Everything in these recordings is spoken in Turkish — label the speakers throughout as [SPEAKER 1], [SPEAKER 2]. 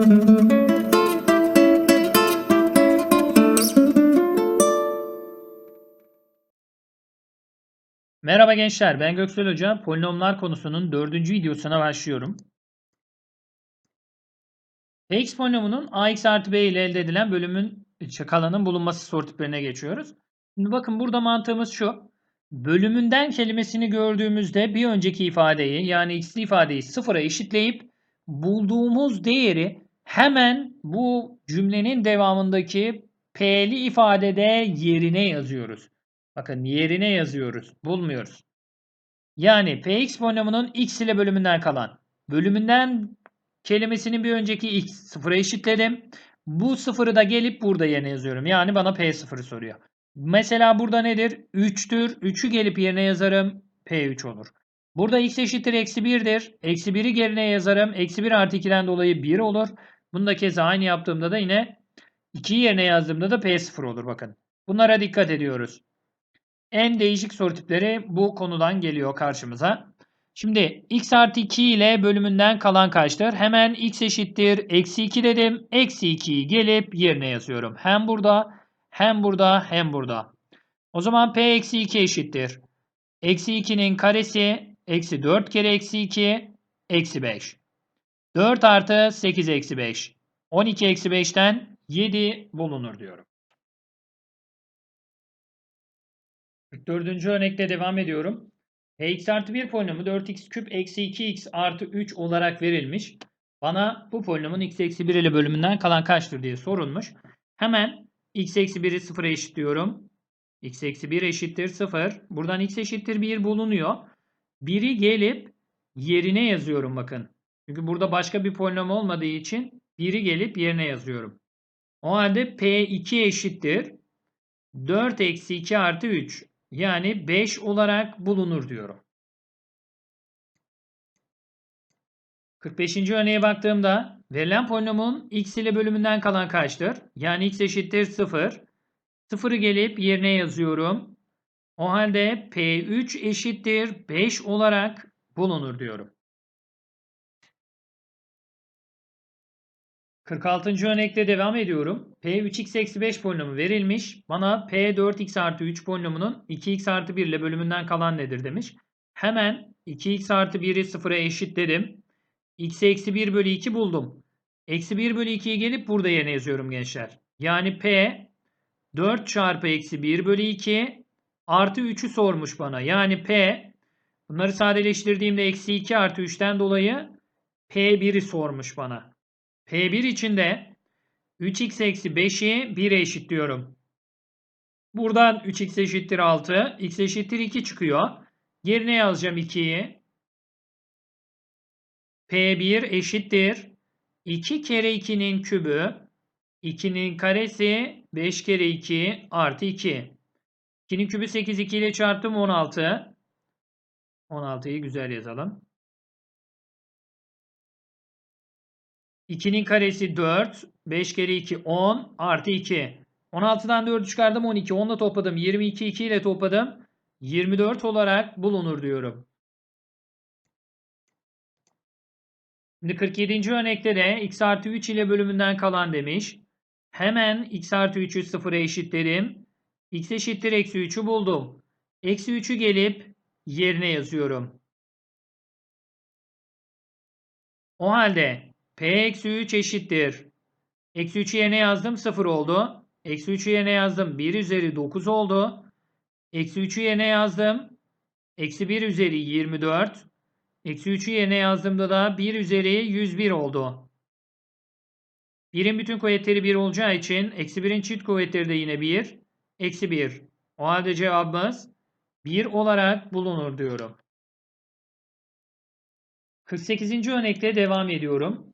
[SPEAKER 1] Merhaba gençler, ben Göksel Hoca. Polinomlar konusunun dördüncü videosuna başlıyorum. X polinomunun ax artı b ile elde edilen bölümün kalanın bulunması soru tiplerine geçiyoruz. Şimdi bakın burada mantığımız şu. Bölümünden kelimesini gördüğümüzde bir önceki ifadeyi yani x'li ifadeyi sıfıra eşitleyip bulduğumuz değeri hemen bu cümlenin devamındaki p'li ifadede yerine yazıyoruz. Bakın yerine yazıyoruz. Bulmuyoruz. Yani px polinomunun x ile bölümünden kalan bölümünden kelimesinin bir önceki x sıfıra eşitledim. Bu sıfırı da gelip burada yerine yazıyorum. Yani bana p0'ı soruyor. Mesela burada nedir? 3'tür. 3'ü gelip yerine yazarım. p3 olur. Burada x eşittir eksi 1'dir. Eksi 1'i yerine yazarım. Eksi 1 artı 2'den dolayı 1 olur. Bunu da keza aynı yaptığımda da yine 2'yi yerine yazdığımda da p0 olur bakın. Bunlara dikkat ediyoruz. En değişik soru tipleri bu konudan geliyor karşımıza. Şimdi x artı 2 ile bölümünden kalan kaçtır? Hemen x eşittir. Eksi 2 dedim. Eksi 2'yi gelip yerine yazıyorum. Hem burada hem burada hem burada. O zaman p eksi 2 eşittir. Eksi 2'nin karesi eksi 4 kere eksi 2 eksi 5. 4 artı 8 eksi 5. 12 eksi 5'ten 7 bulunur diyorum. 44. örnekte devam ediyorum. x artı 1 polinomu 4x küp eksi 2x artı 3 olarak verilmiş. Bana bu polinomun x eksi 1 ile bölümünden kalan kaçtır diye sorulmuş. Hemen x eksi 1'i 0'a eşitliyorum. x eksi 1 eşittir 0. Buradan x eşittir 1 bulunuyor. 1'i gelip yerine yazıyorum bakın. Çünkü burada başka bir polinom olmadığı için 1'i gelip yerine yazıyorum. O halde p2 eşittir. 4 eksi 2 artı 3. Yani 5 olarak bulunur diyorum. 45. örneğe baktığımda verilen polinomun x ile bölümünden kalan kaçtır? Yani x eşittir 0. 0'ı gelip yerine yazıyorum. O halde P3 eşittir 5 olarak bulunur diyorum. 46. örnekte devam ediyorum. P3x eksi 5 polinomu verilmiş. Bana P4x artı 3 polinomunun 2x artı 1 ile bölümünden kalan nedir demiş. Hemen 2x artı 1'i sıfıra eşitledim. x eksi 1 bölü 2 buldum. Eksi 1 bölü 2'yi gelip burada yerine yazıyorum gençler. Yani P 4 çarpı eksi 1 bölü 2 artı 3'ü sormuş bana. Yani P bunları sadeleştirdiğimde eksi 2 artı 3'ten dolayı P1'i sormuş bana. P1 için de 3x eksi 5'i 1'e eşitliyorum. Buradan 3x eşittir 6. x eşittir 2 çıkıyor. Yerine yazacağım 2'yi. P1 eşittir. 2 kere 2'nin kübü. 2'nin karesi 5 kere 2 artı 2. 2'nin kübü 8. 2 ile çarptım 16. 16'yı güzel yazalım. 2'nin karesi 4. 5 kere 2 10 artı 2. 16'dan 4'ü çıkardım 12. 10'la topladım. 22 2 ile topladım. 24 olarak bulunur diyorum. Şimdi 47. örnekte de x artı 3 ile bölümünden kalan demiş. Hemen x artı 3'ü sıfıra eşitlerim. x eşittir eksi 3'ü buldum. Eksi 3'ü gelip yerine yazıyorum. O halde p eksi 3 eşittir. Eksi 3'ü yerine yazdım 0 oldu. Eksi 3'ü yerine yazdım 1 üzeri 9 oldu. Eksi 3'ü yerine yazdım. Eksi 1 üzeri 24. Eksi 3'ü yerine yazdığımda da 1 üzeri 101 oldu. 1'in bütün kuvvetleri 1 olacağı için eksi 1'in çift kuvvetleri de yine 1. Eksi 1. O halde cevabımız 1 olarak bulunur diyorum. 48. örnekte devam ediyorum.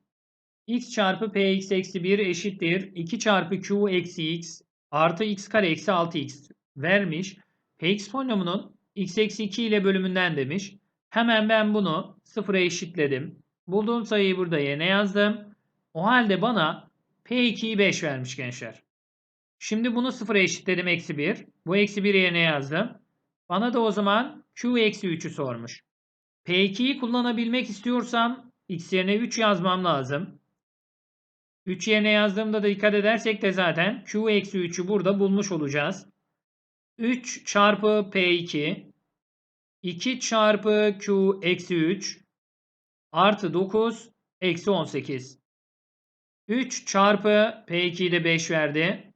[SPEAKER 1] X çarpı px eksi 1 eşittir. 2 çarpı q eksi x artı x kare eksi 6x vermiş. px polinomunun x eksi 2 ile bölümünden demiş. Hemen ben bunu sıfıra eşitledim. Bulduğum sayıyı burada yerine yazdım. O halde bana P2'yi 5 vermiş gençler. Şimdi bunu sıfıra eşitledim eksi 1. Bu eksi 1'i yerine yazdım. Bana da o zaman Q eksi 3'ü sormuş. P2'yi kullanabilmek istiyorsam x yerine 3 yazmam lazım. 3 yerine yazdığımda da dikkat edersek de zaten Q eksi 3'ü burada bulmuş olacağız. 3 çarpı P2 2 çarpı Q eksi 3 artı 9 eksi 18. 3 çarpı P2'yi de 5 verdi.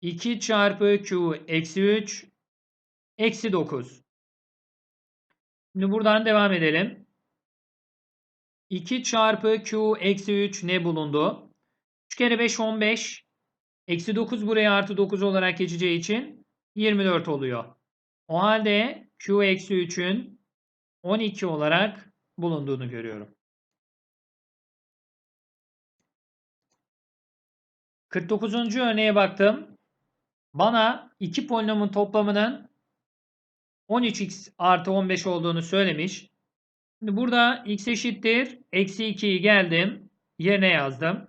[SPEAKER 1] 2 çarpı Q eksi 3 eksi 9. Şimdi buradan devam edelim. 2 çarpı Q eksi 3 ne bulundu? 3 kere 5 15. Eksi 9 buraya artı 9 olarak geçeceği için 24 oluyor. O halde Q eksi 3'ün 12 olarak bulunduğunu görüyorum. 49. örneğe baktım. Bana iki polinomun toplamının 13x artı 15 olduğunu söylemiş. Burada x eşittir. Eksi 2'yi geldim. Yerine yazdım.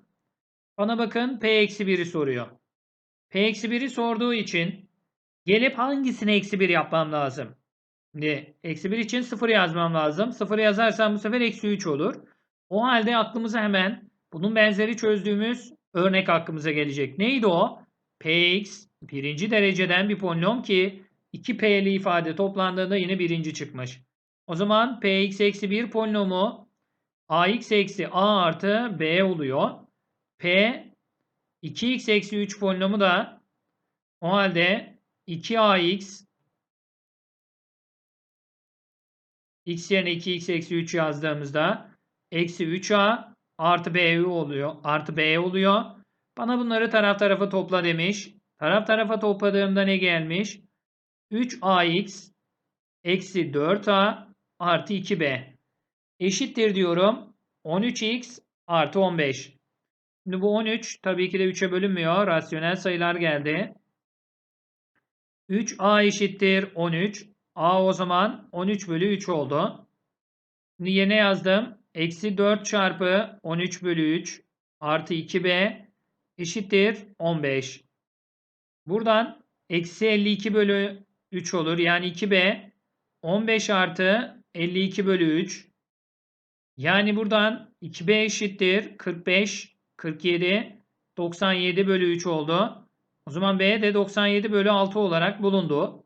[SPEAKER 1] Bana bakın p eksi 1'i soruyor. p eksi 1'i sorduğu için gelip hangisine eksi 1 yapmam lazım? Şimdi eksi 1 için 0 yazmam lazım. 0 yazarsam bu sefer eksi 3 olur. O halde aklımıza hemen bunun benzeri çözdüğümüz örnek hakkımıza gelecek. Neydi o? px birinci dereceden bir polinom ki 2p'li ifade toplandığında yine birinci çıkmış. O zaman px eksi 1 polinomu ax eksi a artı b oluyor. p 2x eksi 3 polinomu da o halde 2ax x yerine 2x eksi 3 yazdığımızda eksi 3a artı b oluyor. Artı b oluyor. Bana bunları taraf tarafa topla demiş. Taraf tarafa topladığımda ne gelmiş? 3ax eksi 4a artı 2b eşittir diyorum. 13x artı 15. Şimdi bu 13 tabii ki de 3'e bölünmüyor. Rasyonel sayılar geldi. 3a eşittir 13. a o zaman 13 bölü 3 oldu. Şimdi yerine yazdım. Eksi 4 çarpı 13 bölü 3 artı 2b eşittir 15. Buradan eksi 52 bölü 3 olur. Yani 2b 15 artı 52 bölü 3. Yani buradan 2b eşittir 45, 47, 97 bölü 3 oldu. O zaman b de 97 bölü 6 olarak bulundu.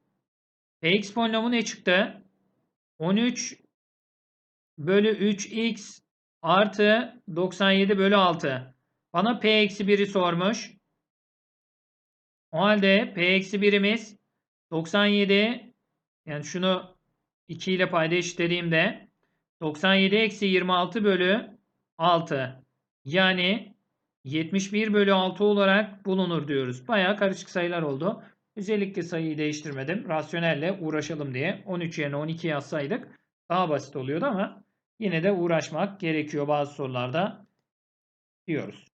[SPEAKER 1] px polinomu ne çıktı? 13 bölü 3x artı 97 bölü 6. Bana p eksi 1'i sormuş. O halde p eksi 1'imiz 97 yani şunu 2 ile payda eşitlediğimde 97 eksi 26 bölü 6 yani 71 bölü 6 olarak bulunur diyoruz. Baya karışık sayılar oldu. Özellikle sayıyı değiştirmedim. Rasyonelle uğraşalım diye. 13 yerine 12 yazsaydık daha basit oluyordu ama yine de uğraşmak gerekiyor bazı sorularda diyoruz.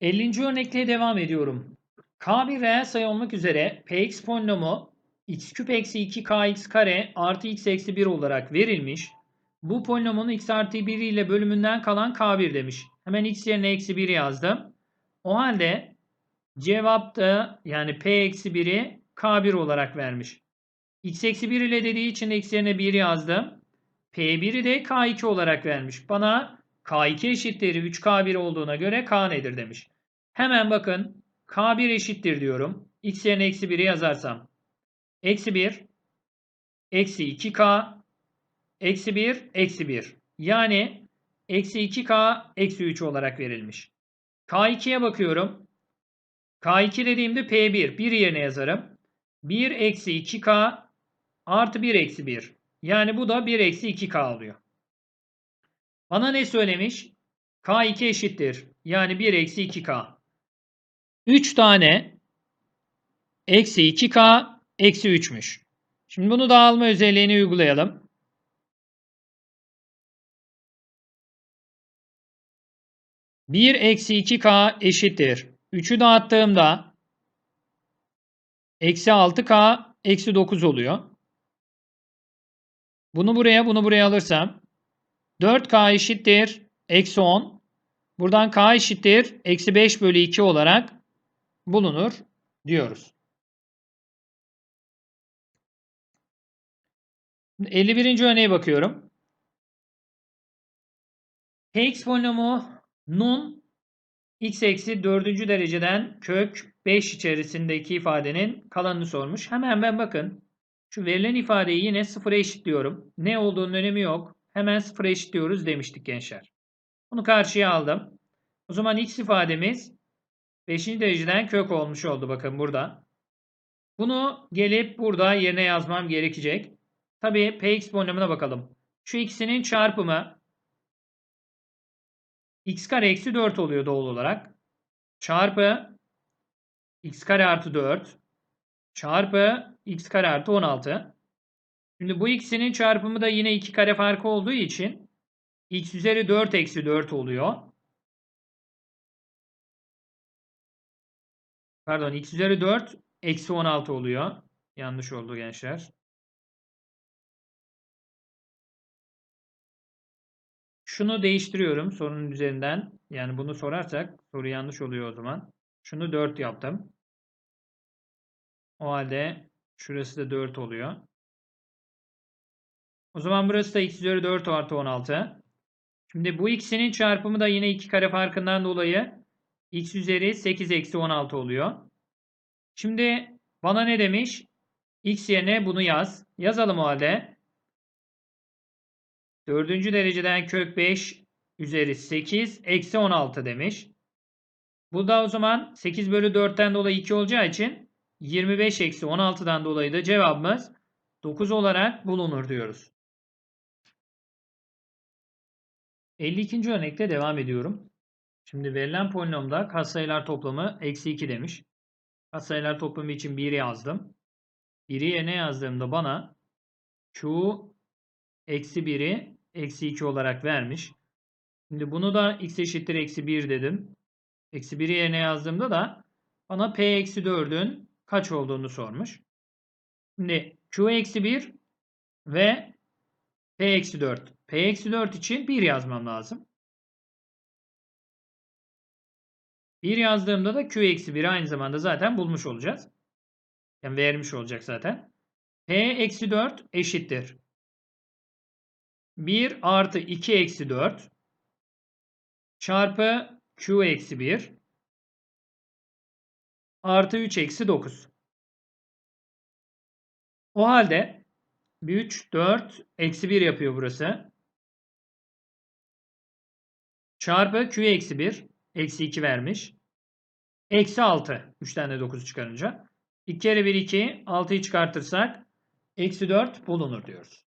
[SPEAKER 1] 50. örnekle devam ediyorum. K bir reel sayı olmak üzere Px polinomu x küp eksi 2kx kare artı x eksi 1 olarak verilmiş. Bu polinomun x artı 1 ile bölümünden kalan k1 demiş. Hemen x yerine eksi 1 yazdım. O halde cevapta yani p eksi 1'i k1 olarak vermiş. x eksi 1 ile dediği için x yerine 1 yazdım. p1'i de k2 olarak vermiş. Bana k2 eşittir 3k1 olduğuna göre k nedir demiş. Hemen bakın k1 eşittir diyorum. x yerine eksi 1'i yazarsam. Eksi 1 eksi 2k eksi 1 eksi 1. Yani eksi 2k eksi 3 olarak verilmiş. k2'ye bakıyorum. k2 dediğimde p1. 1 yerine yazarım. 1 eksi 2k artı 1 eksi 1. Yani bu da 1 eksi 2k oluyor. Bana ne söylemiş? k2 eşittir. Yani 1 eksi 2k. 3 tane eksi 2k eksi 3'müş. Şimdi bunu dağılma özelliğini uygulayalım. Bir eksi 2k eşittir. 3'ü dağıttığımda eksi 6k eksi 9 oluyor. Bunu buraya bunu buraya alırsam 4k eşittir eksi 10. Buradan k eşittir eksi 5 bölü 2 olarak bulunur diyoruz. 51. örneğe bakıyorum. Px polinomunun x eksi 4. dereceden kök 5 içerisindeki ifadenin kalanını sormuş. Hemen ben bakın şu verilen ifadeyi yine sıfıra eşitliyorum. Ne olduğunun önemi yok. Hemen sıfıra eşitliyoruz demiştik gençler. Bunu karşıya aldım. O zaman x ifademiz 5. dereceden kök olmuş oldu bakın burada. Bunu gelip burada yerine yazmam gerekecek. Tabii px polinomuna bakalım. Şu ikisinin çarpımı x kare eksi 4 oluyor doğal olarak. Çarpı x kare artı 4 çarpı x kare artı 16. Şimdi bu ikisinin çarpımı da yine 2 kare farkı olduğu için x üzeri 4 eksi 4 oluyor. Pardon x üzeri 4 eksi 16 oluyor. Yanlış oldu gençler. Şunu değiştiriyorum sorunun üzerinden. Yani bunu sorarsak soru yanlış oluyor o zaman. Şunu 4 yaptım. O halde şurası da 4 oluyor. O zaman burası da x üzeri 4 artı 16. Şimdi bu ikisinin çarpımı da yine 2 kare farkından dolayı x üzeri 8 eksi 16 oluyor. Şimdi bana ne demiş? x yerine bunu yaz. Yazalım o halde. Dördüncü dereceden kök 5 üzeri 8 eksi 16 demiş. Bu da o zaman 8 bölü 4'ten dolayı 2 olacağı için 25 eksi 16'dan dolayı da cevabımız 9 olarak bulunur diyoruz. 52. örnekte devam ediyorum. Şimdi verilen polinomda katsayılar toplamı eksi 2 demiş. Katsayılar toplamı için 1 yazdım. 1'i yerine yazdığımda bana Q eksi 1'i eksi 2 olarak vermiş. Şimdi bunu da x eşittir eksi 1 dedim. Eksi 1'i yerine yazdığımda da bana p eksi 4'ün kaç olduğunu sormuş. Şimdi q eksi 1 ve p eksi 4. p eksi 4 için 1 yazmam lazım. 1 yazdığımda da q eksi 1'i aynı zamanda zaten bulmuş olacağız. Yani vermiş olacak zaten. p eksi 4 eşittir. 1 artı 2 eksi 4 çarpı q eksi 1 artı 3 eksi 9. O halde 3, 4, eksi 1 yapıyor burası. Çarpı q eksi 1, eksi 2 vermiş. Eksi 6, 3 tane 9 çıkarınca. 2 kere 1, 2, 6'yı çıkartırsak eksi 4 bulunur diyoruz.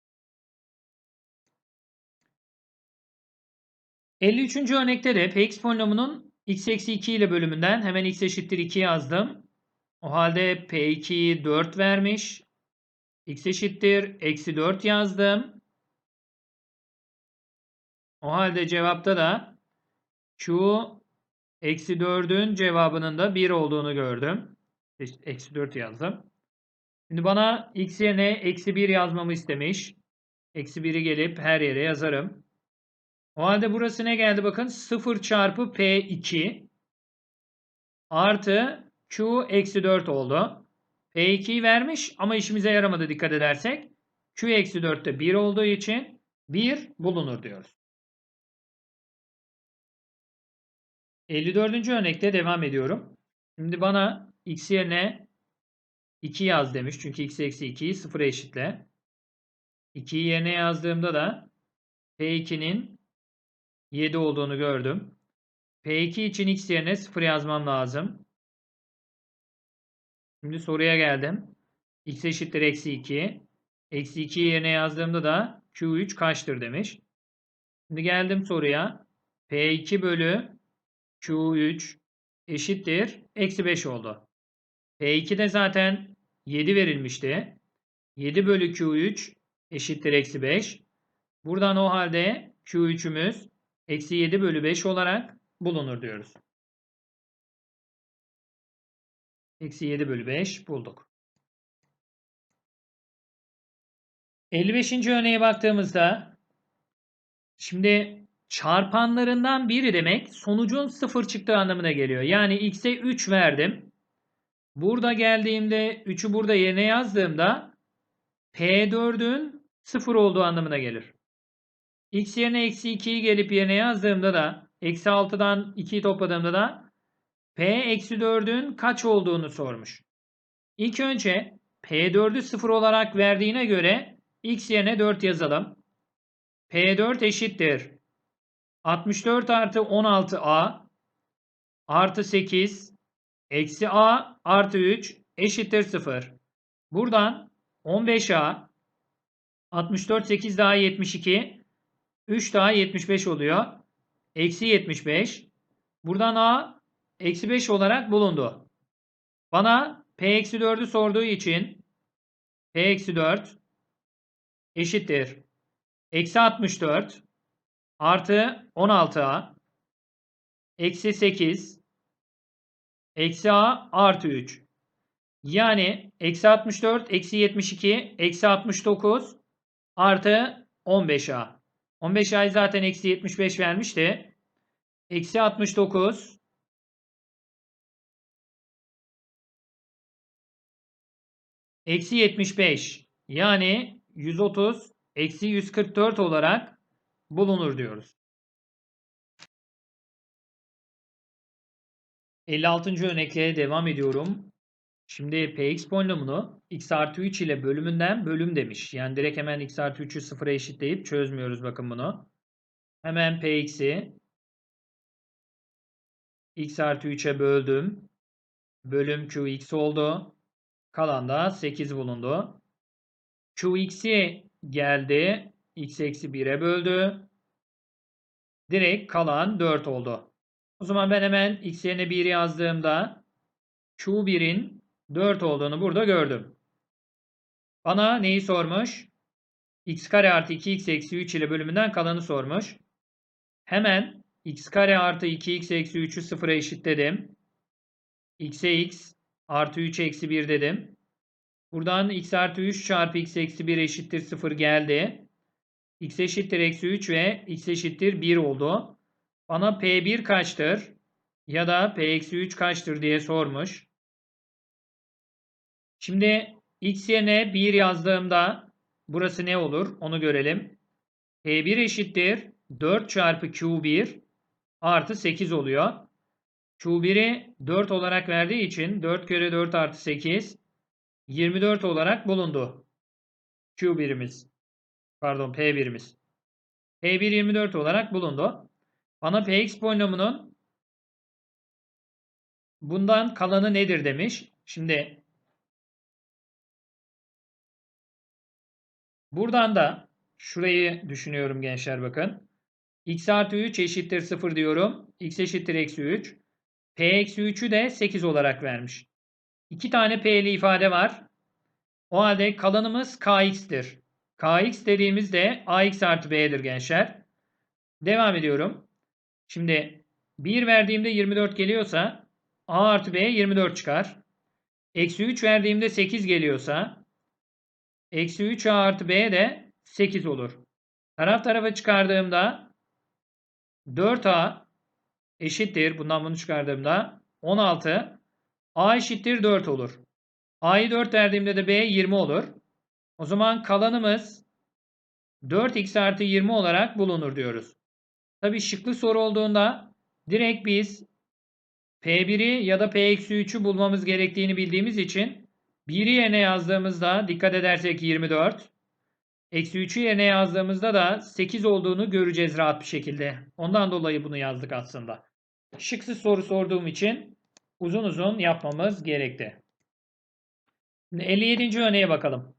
[SPEAKER 1] 53. örnekte de px polinomunun x eksi 2 ile bölümünden hemen x eşittir 2 yazdım. O halde p2'yi 4 vermiş. x eşittir eksi 4 yazdım. O halde cevapta da q eksi 4'ün cevabının da 1 olduğunu gördüm. Eksi 4 yazdım. Şimdi bana x yerine eksi 1 yazmamı istemiş. Eksi 1'i gelip her yere yazarım. O halde burası ne geldi bakın 0 çarpı P2 artı Q eksi 4 oldu. P2'yi vermiş ama işimize yaramadı dikkat edersek. Q eksi 4'te 1 olduğu için 1 bulunur diyoruz. 54. örnekte devam ediyorum. Şimdi bana x yerine 2 yaz demiş. Çünkü x eksi 2'yi 0'a eşitle. 2'yi yerine yazdığımda da P2'nin 7 olduğunu gördüm. P2 için x yerine 0 yazmam lazım. Şimdi soruya geldim. x eşittir eksi 2. Eksi 2 yerine yazdığımda da Q3 kaçtır demiş. Şimdi geldim soruya. P2 bölü Q3 eşittir. Eksi 5 oldu. P2 de zaten 7 verilmişti. 7 bölü Q3 eşittir eksi 5. Buradan o halde Q3'ümüz eksi 7 bölü 5 olarak bulunur diyoruz. Eksi 7 bölü 5 bulduk. 55. örneğe baktığımızda şimdi çarpanlarından biri demek sonucun 0 çıktığı anlamına geliyor. Yani x'e 3 verdim. Burada geldiğimde 3'ü burada yerine yazdığımda P4'ün 0 olduğu anlamına gelir. X yerine eksi 2'yi gelip yerine yazdığımda da eksi 6'dan 2'yi topladığımda da p eksi 4'ün kaç olduğunu sormuş. İlk önce p4'ü 0 olarak verdiğine göre x yerine 4 yazalım. p4 eşittir. 64 artı 16a artı 8 eksi a artı 3 eşittir 0. Buradan 15a 64 8 daha 72 3 daha 75 oluyor. Eksi 75. Buradan a eksi 5 olarak bulundu. Bana p eksi 4'ü sorduğu için p eksi 4 eşittir. Eksi 64 artı 16a eksi 8 eksi a artı 3. Yani eksi 64 eksi 72 eksi 69 artı 15a. 15a'yı zaten eksi 75 vermişti. Eksi 69 eksi 75 yani 130 eksi 144 olarak bulunur diyoruz. 56. örnekle devam ediyorum. Şimdi px polinomunu x artı 3 ile bölümünden bölüm demiş. Yani direkt hemen x artı 3'ü sıfıra eşitleyip çözmüyoruz bakın bunu. Hemen px'i x artı 3'e böldüm. Bölüm qx oldu. Kalan da 8 bulundu. qx'i geldi. x eksi 1'e böldü. Direkt kalan 4 oldu. O zaman ben hemen x yerine 1 yazdığımda q1'in 4 olduğunu burada gördüm. Bana neyi sormuş? x kare artı 2x eksi 3 ile bölümünden kalanı sormuş. Hemen x kare artı 2x eksi 3'ü sıfıra eşitledim. x'e x artı 3 eksi 1 dedim. Buradan x artı 3 çarpı x eksi 1 eşittir 0 geldi. x eşittir eksi 3 ve x eşittir 1 oldu. Bana P1 kaçtır? Ya da P eksi 3 kaçtır diye sormuş. Şimdi x yerine 1 yazdığımda burası ne olur? Onu görelim. P1 eşittir 4 çarpı Q1 artı 8 oluyor. Q1'i 4 olarak verdiği için 4 kere 4 artı 8 24 olarak bulundu. Q1'imiz. Pardon P1'imiz. P1 24 olarak bulundu. Bana Px polinomunun bundan kalanı nedir demiş. Şimdi buradan da şurayı düşünüyorum gençler bakın. x artı 3 eşittir 0 diyorum. x eşittir eksi 3. p eksi 3'ü de 8 olarak vermiş. İki tane p'li ifade var. O halde kalanımız kx'tir. kx dediğimizde ax artı b'dir gençler. Devam ediyorum. Şimdi 1 verdiğimde 24 geliyorsa a artı b 24 çıkar. Eksi 3 verdiğimde 8 geliyorsa eksi 3a artı b de 8 olur. Taraf tarafa çıkardığımda 4a eşittir. Bundan bunu çıkardığımda 16 a eşittir 4 olur. a'yı 4 verdiğimde de b 20 olur. O zaman kalanımız 4x artı 20 olarak bulunur diyoruz. Tabi şıklı soru olduğunda direkt biz P1'i ya da P-3'ü bulmamız gerektiğini bildiğimiz için 1'i yerine yazdığımızda dikkat edersek 24. Eksi 3'ü yerine yazdığımızda da 8 olduğunu göreceğiz rahat bir şekilde. Ondan dolayı bunu yazdık aslında. Şıksız soru sorduğum için uzun uzun yapmamız gerekti. 57. örneğe bakalım.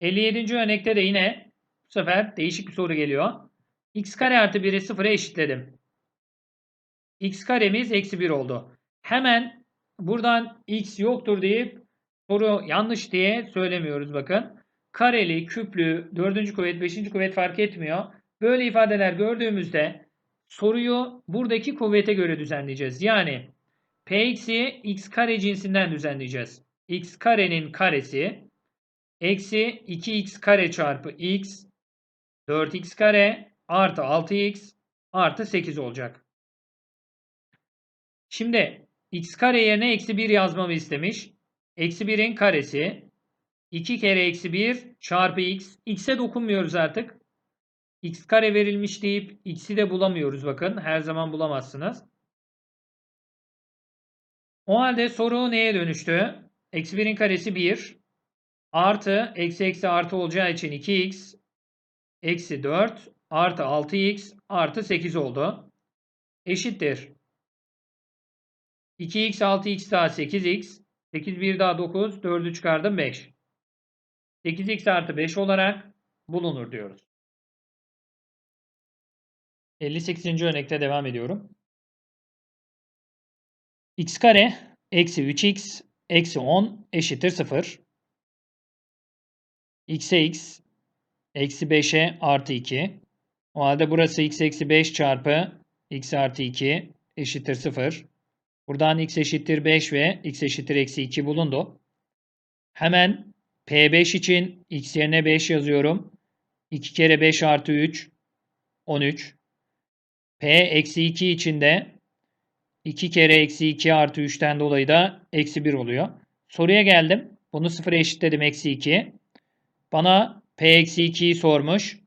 [SPEAKER 1] 57. örnekte de yine bu sefer değişik bir soru geliyor x kare artı 1'i 0'a eşitledim. x karemiz eksi 1 oldu. Hemen buradan x yoktur deyip soru yanlış diye söylemiyoruz bakın. Kareli, küplü, 4. kuvvet, 5. kuvvet fark etmiyor. Böyle ifadeler gördüğümüzde soruyu buradaki kuvvete göre düzenleyeceğiz. Yani px'i x kare cinsinden düzenleyeceğiz. x karenin karesi eksi 2x kare çarpı x 4x kare artı 6x artı 8 olacak. Şimdi x kare yerine eksi 1 yazmamı istemiş. Eksi 1'in karesi 2 kere eksi 1 çarpı x. x'e dokunmuyoruz artık. x kare verilmiş deyip x'i de bulamıyoruz bakın. Her zaman bulamazsınız. O halde soru neye dönüştü? Eksi 1'in karesi 1. Artı eksi eksi artı olacağı için 2x. Eksi 4 artı 6x artı 8 oldu. Eşittir. 2x 6x daha 8x. 8 1 daha 9. 4'ü çıkardım 5. 8x artı 5 olarak bulunur diyoruz. 58. örnekte devam ediyorum. x kare eksi 3x eksi 10 eşittir 0. x'e x eksi 5'e artı 2. O halde burası x eksi 5 çarpı x artı 2 eşittir 0. Buradan x eşittir 5 ve x eşittir eksi 2 bulundu. Hemen P5 için x yerine 5 yazıyorum. 2 kere 5 artı 3 13. P eksi 2 için de 2 kere eksi 2 artı 3'ten dolayı da eksi 1 oluyor. Soruya geldim. Bunu sıfıra eşitledim eksi 2. Bana P eksi 2'yi sormuş.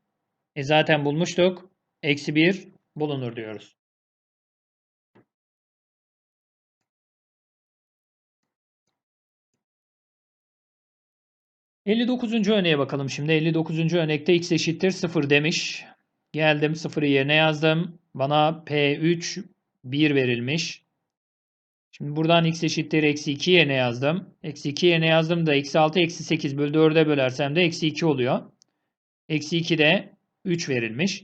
[SPEAKER 1] E zaten bulmuştuk. Eksi 1 bulunur diyoruz. ...59. örneğe bakalım şimdi. 59. örnekte x eşittir 0 demiş. Geldim 0'ı yerine yazdım. Bana P3 1 verilmiş. Şimdi buradan x eşittir eksi 2 yerine yazdım. Eksi 2 yerine yazdım da eksi 6 eksi 8 bölü 4'e bölersem de eksi 2 oluyor. Eksi 2 de 3 verilmiş.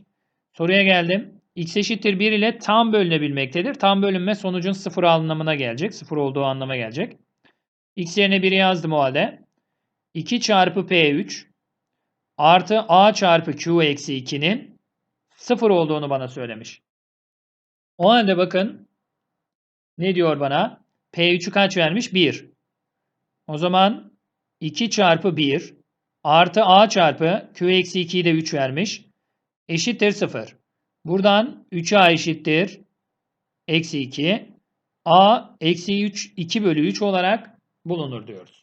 [SPEAKER 1] Soruya geldim. x eşittir 1 ile tam bölünebilmektedir. Tam bölünme sonucun 0 anlamına gelecek. 0 olduğu anlama gelecek. x yerine 1'i yazdım o halde. 2 çarpı p3 artı a çarpı q eksi 2'nin 0 olduğunu bana söylemiş. O halde bakın ne diyor bana? P3'ü kaç vermiş? 1. O zaman 2 çarpı 1 artı A çarpı Q eksi 2'yi de 3 vermiş. Eşittir 0. Buradan 3A eşittir. Eksi 2. A eksi 3 2 bölü 3 olarak bulunur diyoruz.